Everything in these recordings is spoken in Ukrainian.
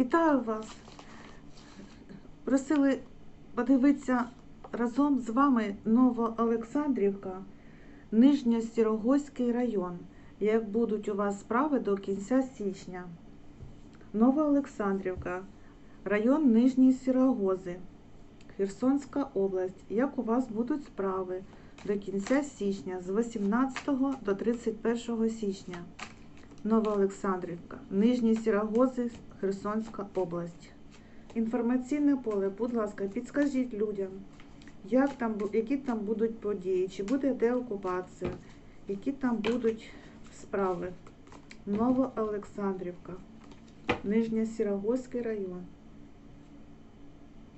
Вітаю вас! Просили подивитися разом з вами Новоолександрівка, Нижньосірогозький район. Як будуть у вас справи до кінця січня? Новоолександрівка, район Нижньої Сірогози, Херсонська область. Як у вас будуть справи до кінця січня з 18 до 31 січня? Новоолександрівка, Нижні Сірогози, Херсонська область. Інформаційне поле, будь ласка, підскажіть людям, як там, які там будуть події, чи буде деокупація, які там будуть справи. Новоолександрівка, Нижня Сірогозький район.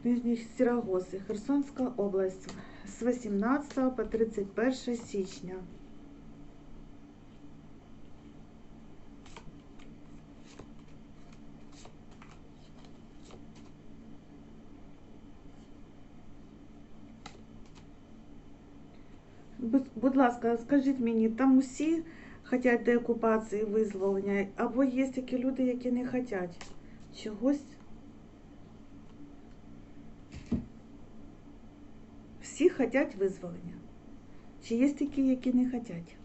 Нижні Сірогози, Херсонська область з 18 по 31 січня. Будь, ласка, скажіть мені, там усі хочуть деокупації, визволення, або є такі люди, які не хочуть чогось? Всі хочуть визволення. Чи є такі, які не хочуть?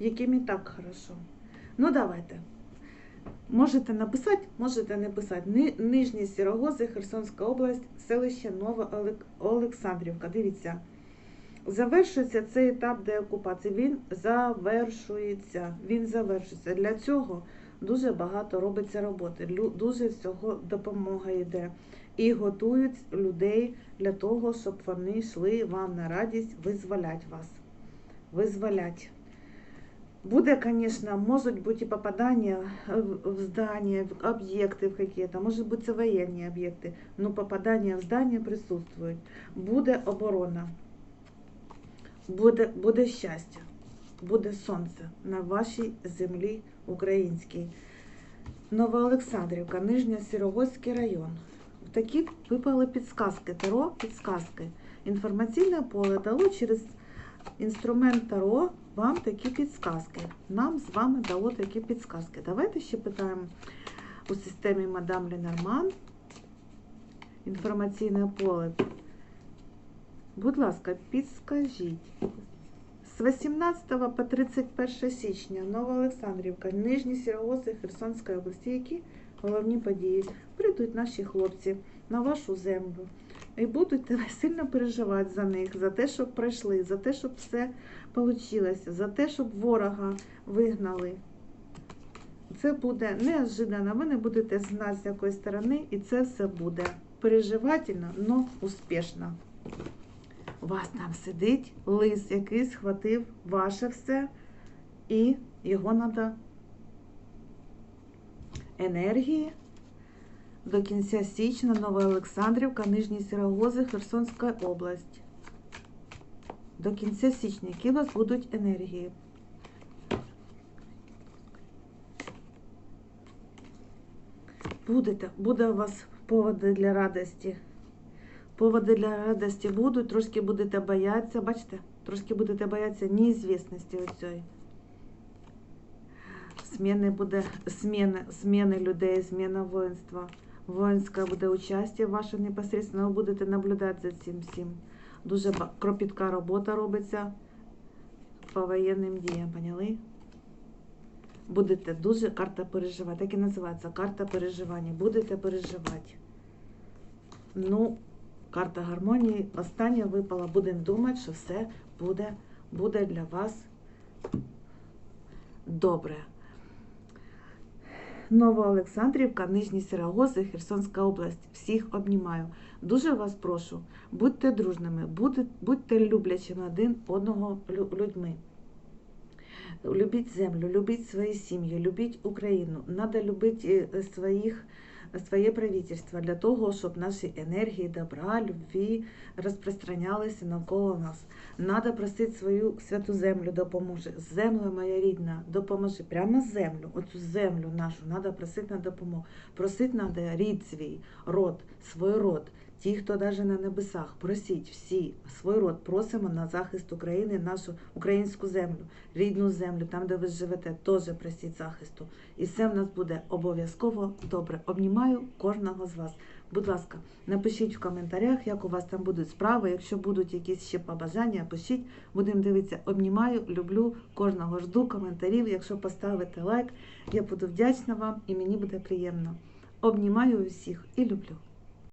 Яким і так хорошо. Ну, давайте. Можете написати, можете не писати. Нижні Сірогози, Херсонська область, селище Нова Олександрівка. Дивіться. Завершується цей етап деокупації. Він завершується. Він завершується. Для цього дуже багато робиться роботи. Лю- Дуже всього допомога йде. І готують людей для того, щоб вони йшли вам на радість, визволять вас. Визволять. Буде, конечно, может быть и попадание в в здания, в объекты в какие-то, может быть, это военные объекты, но попадание в здание присутствует. Буде оборона, буде, буде щастя, буде сонце на вашій землі українській. Новоолександрівка, Нижня Сірогозький район. Такі випали підсказки, таро підсказки. Інформаційне поле дало через інструмент Таро вам такі підсказки. Нам з вами дало такі підсказки. Давайте ще питаємо у системі Мадам Ленорман. Інформаційне поле. Будь ласка, підскажіть. З 18 по 31 січня Новоолександрівка, Нижні Сірогози Херсонської області, які головні події прийдуть наші хлопці на вашу землю. І будете сильно переживати за них, за те, щоб пройшли, за те, щоб все вийшло, за те, щоб ворога вигнали. Це буде неожиданно, ви не будете знати з якої сторони, і це все буде переживательно, але успішно. У вас там сидить лис, який схватив ваше все, і його треба енергії до кінця січня Новоолександрівка, Нижні Сірогози, Херсонська область. До кінця січня, які у вас будуть енергії? Будете, буде у вас поводи для радості. Поводи для радості будуть, трошки будете боятися, бачите, трошки будете боятися неізвісності оцієї. Зміни буде зміни, зміни людей, зміна воїнства. Воїнське буде участь ваше непосередньо, ви будете наблюдати за цим всім. Дуже кропітка робота робиться по воєнним діям, поняли? Будете дуже карта переживати, так і називається карта переживання. Будете переживати. Ну, карта гармонії остання випала. Будемо думати, що все буде, буде для вас добре. Новоолександрівка, Нижні Сірогози, Херсонська область. Всіх обнімаю. Дуже вас прошу, будьте дружними, будьте, будьте люблячими один одного людьми. Любіть землю, любіть свої сім'ї, любіть Україну. Надо любити е, своїх, своє правительство для того, щоб наші енергії, добра, любві розпространялися навколо нас. Надо просити свою святу землю допоможе. Земля моя рідна, допоможи. Прямо землю, оцю землю нашу, надо просити на допомогу. Просити надо рід свій, род, свій род, ті, хто навіть на небесах, просіть всі свій род, просимо на захист України, нашу українську землю, рідну землю, там, де ви живете, теж просіть захисту. І все в нас буде обов'язково добре. Обнімаю кожного з вас. Будь ласка, напишіть в коментарях, як у вас там будуть справи. Якщо будуть якісь ще побажання, пишіть. Будемо дивитися. Обнімаю, люблю кожного. Жду коментарів. Якщо поставите лайк, я буду вдячна вам і мені буде приємно. Обнімаю усіх і люблю.